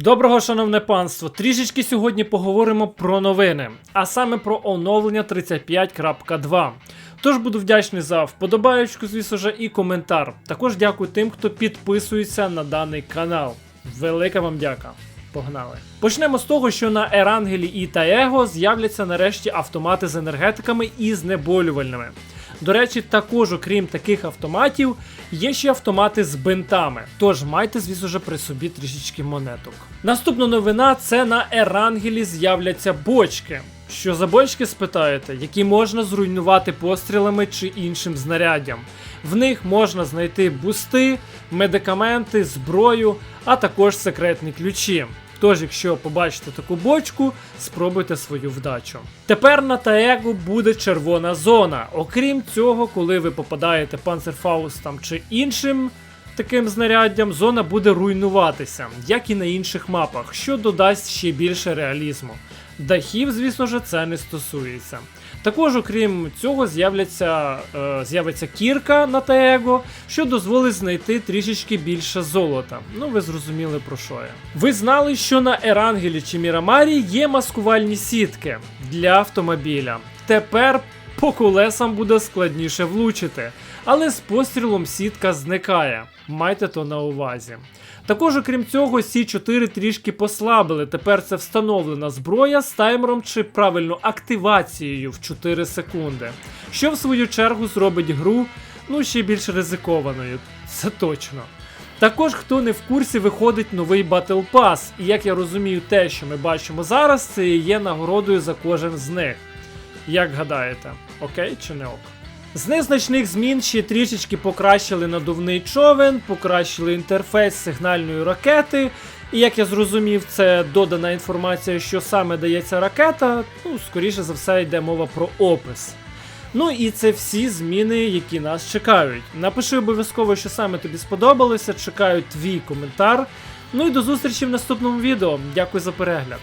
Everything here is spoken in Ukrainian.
Доброго, шановне панство! Трішечки сьогодні поговоримо про новини, а саме про оновлення 35.2. Тож буду вдячний за вподобаючку, звісно ж, і коментар. Також дякую тим, хто підписується на даний канал. Велика вам дяка. Погнали. Почнемо з того, що на Ерангелі і Таего з'являться нарешті автомати з енергетиками і знеболювальними. До речі, також, окрім таких автоматів, є ще автомати з бинтами. Тож майте, звісно ж, при собі трішечки монеток. Наступна новина це на Ерангелі з'являться бочки. Що за бочки спитаєте, які можна зруйнувати пострілами чи іншим знаряддям. В них можна знайти бусти, медикаменти, зброю, а також секретні ключі. Тож, якщо побачите таку бочку, спробуйте свою вдачу. Тепер на Таегу буде червона зона. Окрім цього, коли ви попадаєте панцерфаустом чи іншим таким знаряддям, зона буде руйнуватися, як і на інших мапах, що додасть ще більше реалізму. Дахів, звісно ж, це не стосується. Також, окрім цього, з'являться, е, з'явиться кірка на Таего, що дозволить знайти трішечки більше золота. Ну, ви зрозуміли про що я. Ви знали, що на Ерангелі чи Мірамарі є маскувальні сітки для автомобіля. Тепер по колесам буде складніше влучити, але з пострілом сітка зникає. Майте то на увазі. Також, окрім цього, Сі 4 трішки послабили. Тепер це встановлена зброя з таймером чи правильно активацією в 4 секунди. Що в свою чергу зробить гру ну ще більш ризикованою. Це точно. Також, хто не в курсі, виходить новий Battle Pass, і як я розумію, те, що ми бачимо зараз, це є нагородою за кожен з них. Як гадаєте, окей чи не ок? З незначних змін ще трішечки покращили надувний човен, покращили інтерфейс сигнальної ракети. І як я зрозумів, це додана інформація, що саме дається ракета. Ну, скоріше за все, йде мова про опис. Ну і це всі зміни, які нас чекають. Напиши обов'язково, що саме тобі сподобалося. Чекаю твій коментар. Ну і до зустрічі в наступному відео. Дякую за перегляд.